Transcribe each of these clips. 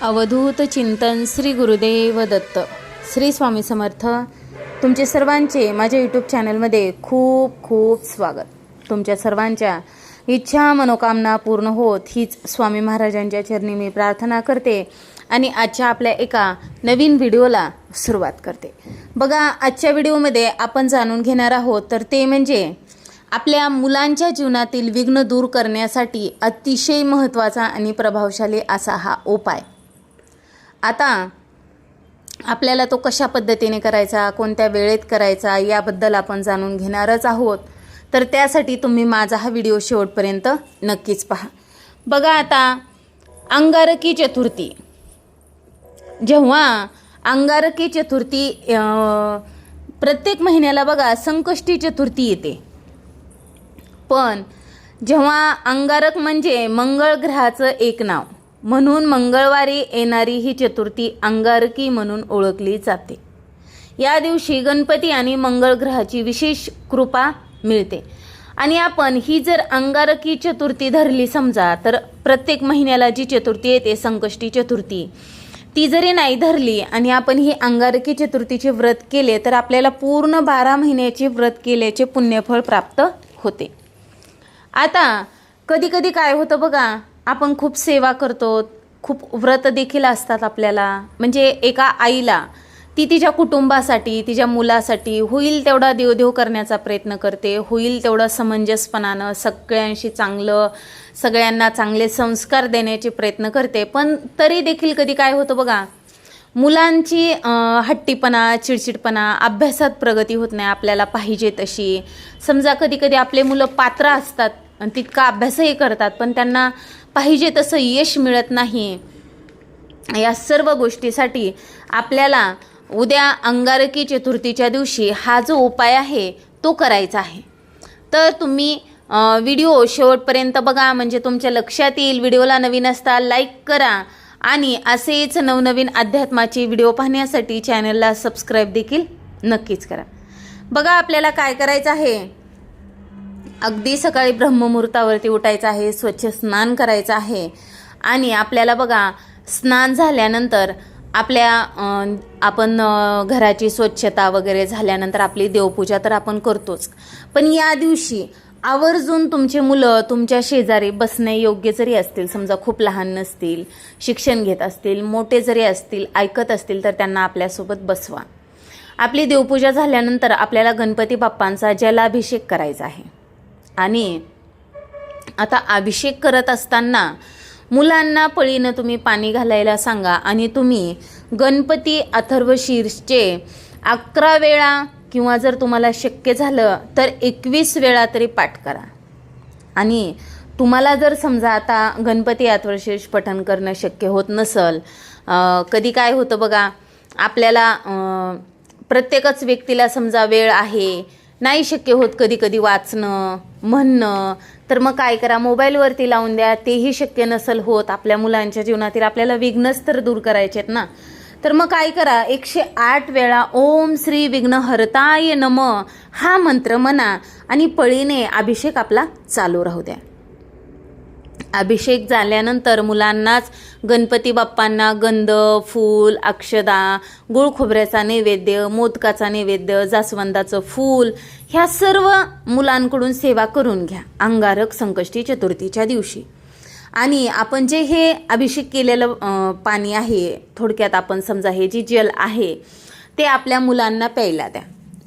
अवधूत चिंतन श्री गुरुदेव दत्त. श्री स्वामी समर्थ तुमचे सर्वांचे माझ्या यूट्यूब चॅनलमध्ये खूप खूप स्वागत. तुमच्या सर्वांच्या इच्छा मनोकामना पूर्ण होत हीच स्वामी महाराजांच्या चरणी मी प्रार्थना करते आणि आजच्या आपल्या एका नवीन व्हिडिओला सुरुवात करते. बघा आजच्या व्हिडिओमध्ये आपण जाणून घेणार आहोत तर ते म्हणजे आपल्या मुलांच्या जीवनातील विघ्न दूर करण्यासाठी अतिशय महत्त्वाचा आणि प्रभावशाली असा हा उपाय. आता आपल्याला तो कशा पद्धतीने करायचा कोणत्या वेळेत करायचा याबद्दल आपण जाणून घेणारच आहोत. तर त्यासाठी तुम्ही माझा हा व्हिडिओ शेवटपर्यंत नक्कीच पहा. बघा आता अंगारकी चतुर्थी. जेव्हा अंगारकी चतुर्थी प्रत्येक महिन्याला बघा संकष्टी चतुर्थी येते. पण जेव्हा अंगारक म्हणजे मंगळ ग्रहाचं एक नाव म्हणून मंगळवारी येणारी ही चतुर्थी अंगारकी म्हणून ओळखली जाते. या दिवशी गणपती आणि मंगळ ग्रहाची विशेष कृपा मिळते. आणि आपण ही जर अंगारकी चतुर्थी धरली समजा तर प्रत्येक महिन्याला जी चतुर्थी येते संकष्टी चतुर्थी. ती जरी नाही धरली आणि आपण ही अंगारकी चतुर्थीचे व्रत केले तर आपल्याला पूर्ण बारा महिन्याचे व्रत केल्याचे पुण्यफळ प्राप्त होते. आता कधी कधी काय होतं बघा आपण खूप सेवा करतो खूप व्रत देखील असतात आपल्याला. म्हणजे एका आईला ती तिच्या कुटुंबासाठी तिच्या मुलासाठी होईल तेवढा देवदेव करण्याचा प्रयत्न करते होईल तेवढं समंजसपणानं सगळ्यांशी चांगलं सगळ्यांना चांगले संस्कार देण्याचे प्रयत्न करते. पण तरी देखील कधी काय होतं बघा मुलांची हट्टीपणा चिडचिडपणा अभ्यासात प्रगती होत नाही आपल्याला पाहिजे तशी. समजा कधी कधी आपले मुलं पात्र असतात आणि तितका अभ्यासही करतात पण त्यांना पाहिजे तसं यश मिळत नाही. या सर्व गोष्टीसाठी आपल्याला उद्या अंगारकी चतुर्थीच्या दिवशी हा जो उपाय आहे तो करायचा आहे. तर तुम्ही व्हिडिओ शेवटपर्यंत बघा म्हणजे तुमच्या लक्षात येईल. व्हिडिओला नवीन असता लाईक करा. आणि असेच नवनवीन अध्यात्माचे व्हिडिओ पाहण्यासाठी चॅनलला सबस्क्राईब देखील नक्कीच करा. बघा आपल्याला काय करायचं आहे. अगदी सकाळी ब्रह्ममुहूर्तावरती उठायचं आहे स्वच्छ स्नान करायचं आहे. आणि आपल्याला बघा स्नान झाल्यानंतर आपल्या आपण घराची स्वच्छता वगैरे झाल्यानंतर आपली देवपूजा तर आपण करतोच. पण या दिवशी आवर्जून तुमचे मुलं तुमच्या शेजारी बसणे योग्य जरी असतील समजा खूप लहान नसतील शिक्षण घेत असतील मोठे जरी असतील ऐकत असतील तर त्यांना आपल्यासोबत बसवा. आपली देवपूजा झाल्यानंतर आपल्याला गणपती बाप्पांचा जलाभिषेक करायचा आहे. आणि आता अभिषेक करत असताना मुलांना पळीनं तुम्ही पाणी घालायला सांगा आणि तुम्ही गणपती अथर्वशीर्षचे अकरा वेळा किंवा जर तुम्हाला शक्य झालं तर एकवीस वेळा तरी पाठ करा. आणि तुम्हाला जर समजा आता गणपती अथर्वशीर्ष पठण करणं शक्य होत नसल कधी काय होतं बघा आपल्याला प्रत्येकच व्यक्तीला समजा वेळ आहे नाही शक्य होत कधी कधी वाचणं म्हणणं. तर मग काय करा मोबाईलवरती लावून द्या. तेही शक्य नसल होत. आपल्या मुलांच्या जीवनातील आपल्याला विघ्नच तर दूर करायचे आहेत ना. तर मग काय करा एकशे आठ वेळा ओम श्री विघ्न हरताय नम हा मंत्र म्हणा आणि पळीने अभिषेक आपला चालू राहू द्या. अभिषेक झाल्यानंतर मुलांनाच गणपती बाप्पांना गंध फूल अक्षदा गुळ खोबऱ्याचा नैवेद्य मोदकाचा नैवेद्य जास्वंदाचं फूल ह्या सर्व मुलांकडून सेवा करून घ्या. अंगारक संकष्टी चतुर्थीच्या दिवशी. आणि आपण जे हे अभिषेक केलेलं पाणी आहे थोडक्यात आपण समजा हे जी जल आहे ते आपल्या मुलांना प्यायला द्या.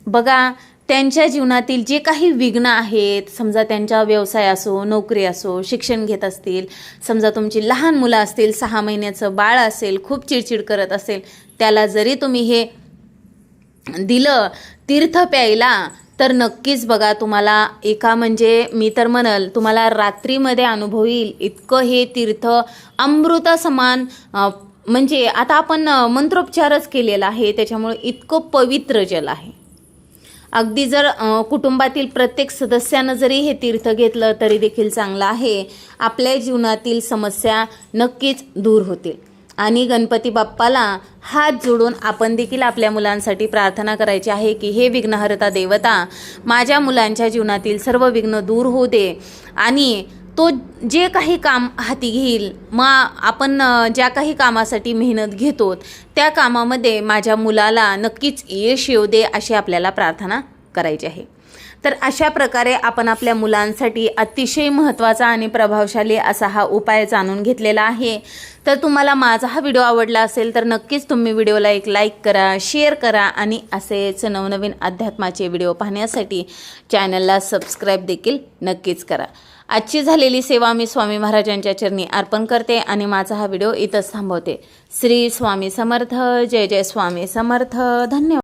बघा त्यांच्या जीवनातील जे काही विघ्न आहेत समजा त्यांच्या व्यवसाय असो नोकरी असो शिक्षण घेत असतील समजा तुमची लहान मुलं असतील सहा महिन्याचं बाळ असेल खूप चिडचिड करत असेल त्याला जरी तुम्ही हे दिलं तीर्थ प्यायला तर नक्कीच बघा तुम्हाला एका म्हणजे मी तर म्हणल तुम्हाला रात्रीमध्ये अनुभव येईल इतकं हे तीर्थ अमृत समान म्हणजे आता आपण मंत्रोपचारच केलेला आहे त्याच्यामुळे इतकं पवित्र जल आहे. अगदी जर कुटुंबातील प्रत्येक सदस्यानं जरी हे तीर्थ घेतलं तरी देखील चांगलं आहे. आपल्या जीवनातील समस्या नक्कीच दूर होतील. आणि गणपती बाप्पाला हात जोडून आपण देखील आपल्या मुलांसाठी प्रार्थना करायची आहे की हे विघ्नहर्ता देवता माझ्या मुलांच्या जीवनातील सर्व विघ्न दूर होऊ दे. आणि तो जे काही काम हाती घेईल मग आपण ज्या काही कामासाठी मेहनत घेतो त्या कामामध्ये माझ्या मुलाला नक्कीच यश येऊ दे अशी आपल्याला प्रार्थना करायची आहे. तर अशा प्रकारे आपण आपल्या मुलांसाठी अतिशय महत्त्वाचा आणि प्रभावशाली असा हा उपाय जाणून घेतलेला आहे. तर तुम्हाला माझा हा व्हिडिओ आवडला असेल तर नक्कीच तुम्ही व्हिडिओला एक लाईक करा शेअर करा आणि असेच नवनवीन अध्यात्माचे व्हिडिओ पाहण्यासाठी चॅनलला सबस्क्राईब देखील नक्कीच करा. आजची झालेली सेवा मी स्वामी महाराजांच्या चरणी अर्पण करते आणि माझा हा व्हिडिओ इथंच थांबवते. श्री स्वामी समर्थ जय जय स्वामी समर्थ. धन्यवाद.